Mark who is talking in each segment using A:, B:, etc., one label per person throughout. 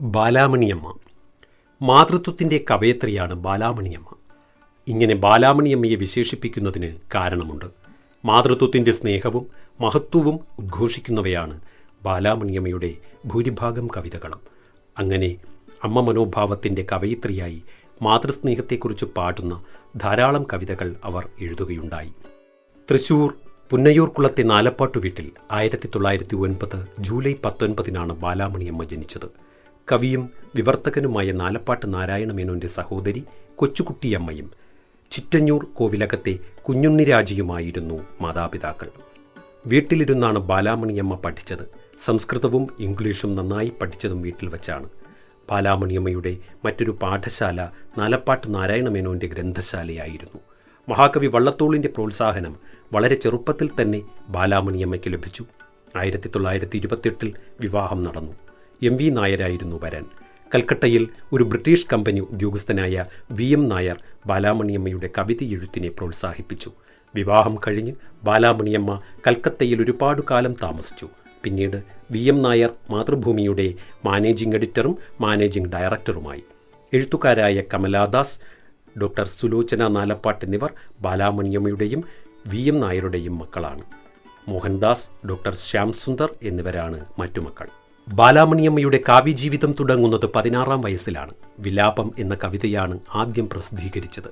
A: ബാലാമണിയമ്മ. മാതൃത്വത്തിന്റെ കവയത്രിയാണ് ബാലാമണിയമ്മ. ഇങ്ങനെ ബാലാമണിയമ്മയെ വിശേഷിപ്പിക്കുന്നതിന് കാരണമുണ്ട്. മാതൃത്വത്തിന്റെ സ്നേഹവും മഹത്വവും ഉദ്ഘോഷിക്കുന്നവയാണ് ബാലാമണിയമ്മയുടെ ഭൂരിഭാഗം കവിതകളും. അങ്ങനെ അമ്മ മനോഭാവത്തിന്റെ കവയിത്രിയായി മാതൃസ്നേഹത്തെക്കുറിച്ച് പാടുന്ന ധാരാളം കവിതകൾ അവർ എഴുതുകയുണ്ടായി. തൃശൂർ പുന്നയൂർക്കുളത്തെ നാലപ്പാട്ടു വീട്ടിൽ ആയിരത്തി തൊള്ളായിരത്തി ഒൻപത് ജൂലൈ പത്തൊൻപതിനാണ് ബാലാമണിയമ്മ ജനിച്ചത്. കവിയും വിവർത്തകനുമായ നാലപ്പാട്ട് നാരായണ മേനോന്റെ സഹോദരി കൊച്ചുകുട്ടിയമ്മയും ചിറ്റഞ്ഞൂർ കോവിലകത്തെ കുഞ്ഞുണ്ണിരാജിയുമായിരുന്നു മാതാപിതാക്കൾ. വീട്ടിലിരുന്നാണ് ബാലാമണിയമ്മ പഠിച്ചത്. സംസ്കൃതവും ഇംഗ്ലീഷും നന്നായി പഠിച്ചതും വീട്ടിൽ വച്ചാണ്. ബാലാമണിയമ്മയുടെ മറ്റൊരു പാഠശാല നാലപ്പാട്ട് നാരായണ മേനോന്റെ ഗ്രന്ഥശാലയായിരുന്നു. മഹാകവി വള്ളത്തോളിന്റെ പ്രോത്സാഹനം വളരെ ചെറുപ്പത്തിൽ തന്നെ ബാലാമണിയമ്മയ്ക്ക് ലഭിച്ചു. ആയിരത്തി തൊള്ളായിരത്തി ഇരുപത്തിയെട്ടിൽ വിവാഹം നടന്നു. എം വി നായരായിരുന്നു വരൻ. കൽക്കട്ടയിൽ ഒരു ബ്രിട്ടീഷ് കമ്പനി ഉദ്യോഗസ്ഥനായ വി എം നായർ ബാലാമണിയമ്മയുടെ കവിത എഴുത്തിനെ പ്രോത്സാഹിപ്പിച്ചു. വിവാഹം കഴിഞ്ഞ് ബാലാമണിയമ്മ കൽക്കത്തയിൽ ഒരുപാട് കാലം താമസിച്ചു. പിന്നീട് വി എം നായർ മാതൃഭൂമിയുടെ മാനേജിംഗ് എഡിറ്ററും മാനേജിംഗ് ഡയറക്ടറുമായി. എഴുത്തുകാരായ കമലാദാസ് ഡോക്ടർ സുലോചന നാലപ്പാട്ട് എന്നിവർ ബാലാമണിയമ്മയുടെയും വി എം നായരുടെയും മക്കളാണ്. മോഹൻദാസ് ഡോക്ടർ ശ്യാം സുന്ദർ എന്നിവരാണ് മറ്റു മക്കൾ ബാലാമണിയമ്മയുടെ കാവ്യജീവിതം തുടങ്ങുന്നത് പതിനാറാം വയസ്സിലാണ്. വിലാപം എന്ന കവിതയാണ് ആദ്യം പ്രസിദ്ധീകരിച്ചത്.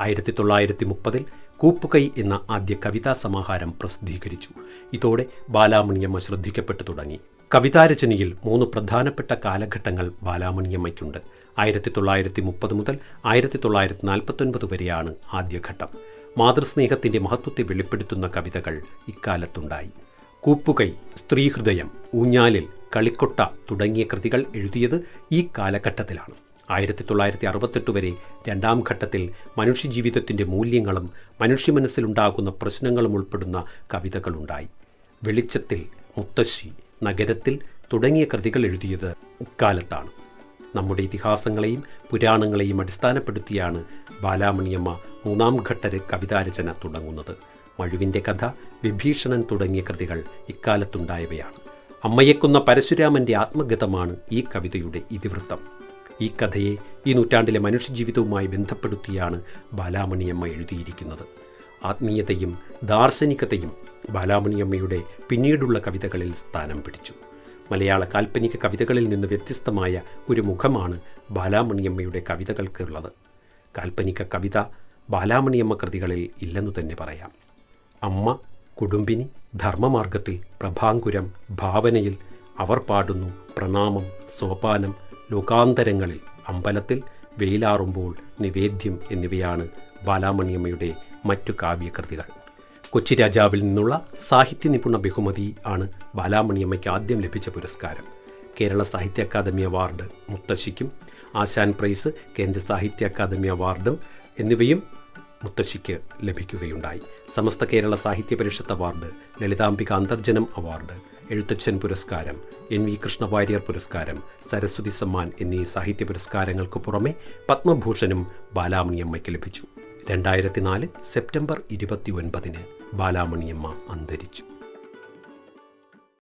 A: ആയിരത്തി തൊള്ളായിരത്തി മുപ്പതിൽ കൂപ്പുകൈ എന്ന ആദ്യ കവിതാ സമാഹാരം പ്രസിദ്ധീകരിച്ചു. ഇതോടെ ബാലാമണിയമ്മ ശ്രദ്ധിക്കപ്പെട്ടു തുടങ്ങി. കവിതാരചനയിൽ മൂന്ന് പ്രധാനപ്പെട്ട കാലഘട്ടങ്ങൾ ബാലാമണിയമ്മയ്ക്കുണ്ട്. ആയിരത്തി തൊള്ളായിരത്തി മുപ്പത് മുതൽ ആയിരത്തി തൊള്ളായിരത്തി നാൽപ്പത്തൊൻപത് വരെയാണ് ആദ്യഘട്ടം. മാതൃസ്നേഹത്തിന്റെ മഹത്വത്തെ വെളിപ്പെടുത്തുന്ന കവിതകൾ ഇക്കാലത്തുണ്ടായി. കൂപ്പുകൈ സ്ത്രീഹൃദയം ഊഞ്ഞാലിൽ കളിക്കൊട്ട തുടങ്ങിയ കൃതികൾ എഴുതിയത് ഈ കാലഘട്ടത്തിലാണ്. ആയിരത്തി തൊള്ളായിരത്തി അറുപത്തെട്ട് വരെ രണ്ടാം ഘട്ടത്തിൽ മനുഷ്യജീവിതത്തിന്റെ മൂല്യങ്ങളും മനുഷ്യ മനസ്സിലുണ്ടാകുന്ന പ്രശ്നങ്ങളും ഉൾപ്പെടുന്ന കവിതകളുണ്ടായി. വെളിച്ചത്തിൽ മുത്തശ്ശി നഗരത്തിൽ തുടങ്ങിയ കൃതികൾ എഴുതിയത് ഇക്കാലത്താണ്. നമ്മുടെ ഇതിഹാസങ്ങളെയും പുരാണങ്ങളെയും അടിസ്ഥാനപ്പെടുത്തിയാണ് ബാലാമണിയമ്മ മൂന്നാം ഘട്ട കവിതാരചന തുടങ്ങുന്നത്. മഴുവിന്റെ കഥ വിഭീഷണൻ തുടങ്ങിയ കൃതികൾ ഇക്കാലത്തുണ്ടായവയാണ്. അമ്മയെക്കൊന്ന പരശുരാമന്റെ ആത്മഗതമാണ് ഈ കവിതയുടെ ഇതിവൃത്തം. ഈ കഥയെ ഈ നൂറ്റാണ്ടിലെ മനുഷ്യജീവിതവുമായി ബന്ധപ്പെടുത്തിയാണ് ബാലാമണിയമ്മ എഴുതിയിരിക്കുന്നത്. ആത്മീയതയും ദാർശനികതയും ബാലാമണിയമ്മയുടെ പിന്നീടുള്ള കവിതകളിൽ സ്ഥാനം പിടിച്ചു. മലയാള കാൽപ്പനിക കവിതകളിൽ നിന്ന് വ്യത്യസ്തമായ ഒരു മുഖമാണ് ബാലാമണിയമ്മയുടെ കവിതകൾക്കുള്ളത്. കാൽപ്പനിക കവിത ബാലാമണിയമ്മ കൃതികളിൽ ഇല്ലെന്നു തന്നെ പറയാം. അമ്മ കുടുംബിനി ധർമ്മമാർഗത്തിൽ പ്രഭാങ്കുരം ഭാവനയിൽ അവർ പാടുന്നു പ്രണാമം സോപാനം ലോകാന്തരങ്ങളിൽ അമ്പലത്തിൽ വെയിലാറുമ്പോൾ നിവേദ്യം എന്നിവയാണ് ബാലാമണിയമ്മയുടെ മറ്റു കാവ്യകൃതികൾ. കൊച്ചി രാജാവിൽ നിന്നുള്ള സാഹിത്യ നിപുണ ബഹുമതി ആണ് ബാലാമണിയമ്മയ്ക്ക് ആദ്യം ലഭിച്ച പുരസ്കാരം. കേരള സാഹിത്യ അക്കാദമി അവാർഡ് മുത്തശ്ശിക്കും ആശാൻ പ്രൈസ് കേന്ദ്ര സാഹിത്യ അക്കാദമി അവാർഡും എന്നിവയും മുത്തശ്ശിക്ക് ലഭിക്കുകയുണ്ടായി. Samastha Kerala Sahitya Parishath award Lalithambika Antharjanam award Ezhuthachan Puraskaram N V Krishna Warrier പുരസ്കാരം സരസ്വതി സമ്മാൻ എന്നീ സാഹിത്യ പുരസ്കാരങ്ങൾക്ക് പുറമെ പത്മഭൂഷണും ബാലാമണിയമ്മയ്ക്ക് ലഭിച്ചു. രണ്ടായിരത്തി നാല് സെപ്റ്റംബർ ഇരുപത്തി ഒൻപതിന് ബാലാമണിയമ്മ അന്തരിച്ചു.